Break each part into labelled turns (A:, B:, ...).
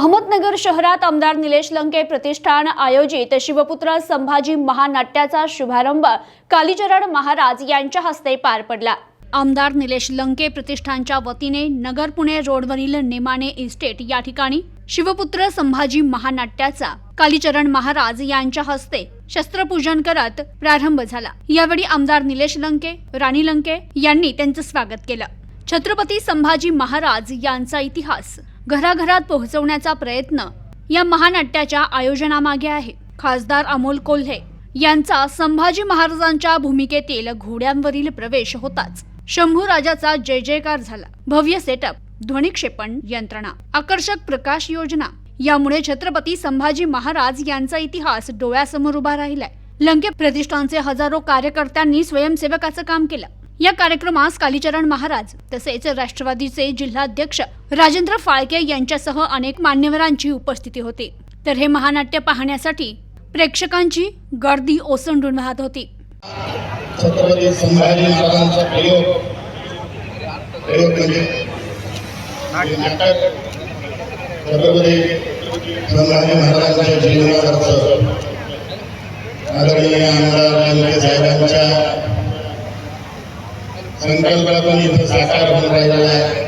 A: अहमदनगर शहरात आमदार निलेश लंके प्रतिष्ठान आयोजित शिवपुत्र संभाजी महानाट्याचा शुभारंभ कालीचरण महाराज यांच्या हस्ते पार पडला. आमदार निलेश लंके प्रतिष्ठानच्या वतीने नगर पुणे रोडवरील नेमाने इस्टेट या ठिकाणी शिवपुत्र संभाजी महानाट्याचा कालीचरण महाराज यांच्या हस्ते शस्त्रपूजन करत प्रारंभ झाला. यावेळी आमदार निलेश लंके राणी लंके यांनी त्यांचं स्वागत केलं. छत्रपती संभाजी महाराज यांचा इतिहास घराघरात पोहोचवण्याचा प्रयत्न या महानाट्याच्या आयोजनामागे आहे. खासदार अमोल कोल्हे यांचा संभाजी महाराजांच्या भूमिकेतील घोड्यांवरील प्रवेश होताच. शंभू राजाचा जय जयकार झाला. भव्य सेटअप ध्वनिक्षेपण यंत्रणा आकर्षक प्रकाश योजना यामुळे छत्रपती संभाजी महाराज यांचा इतिहास डोळ्यासमोर उभा राहिलाय. लंके प्रतिष्ठानचे हजारो कार्यकर्त्यांनी स्वयंसेवकाचं काम केलं. या कार्यक्रमास कालीचरण महाराज तसेच राष्ट्रवादीचे जिल्हाध्यक्ष राजेंद्र फाळके यांच्यासह अनेक मान्यवरांची उपस्थिती होती. तर हे महानाट्य पाहण्यासाठी प्रेक्षकांची गर्दी ओसंडून वाहत होती.
B: छत्रपती संभाजी महाराजांचा प्रयोग प्रयोग म्हणजे नाटक छत्रपती संभाजी महाराजांच्या जीवनावरचं आदरणीय आमदार साहेबांच्या संकल्पना संकल्पनातून इथं साकार होऊन राहिलेला आहे.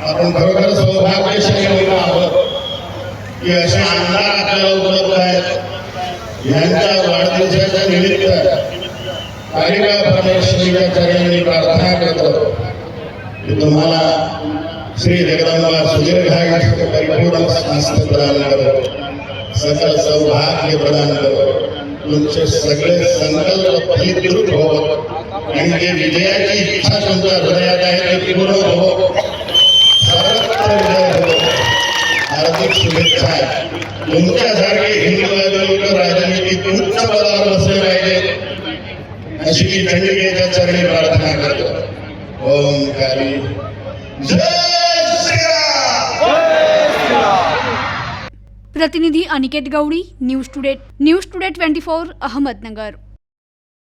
B: आपण खरोखर सौभाग्यशाली होतो आहोत की असे आमदार आपल्याला उपलब्ध आहेत. यांच्या वाढदिवसाच्या निमित्त कालिका परमेश्वरीच्या प्रार्थना करतो. की तुम्हाला श्री जगदंबा सुदीर्घायुष्य परिपूर्ण स्वास्थ्य प्रदान करो सकल सौभाग्य प्रदान करो तुमचे सगळे संकल्प फलितरूप हो. आणि जे विजयाची इच्छा तुमच्या हृदयात आहे ते पूर्ण हो. सर्वत्र विजय हो. हार्दिक शुभेच्छा. आहे तुमच्यासारखे हिंदू लोक राजनीतीत उच्च पदावर बसले पाहिजे. अशी मी चंडिकेच्या चरणी प्रार्थना करतो. ओम काली. जय!
A: પ્રતિનિધિ Aniket Gaudi news today news today twenty four Ahmednagar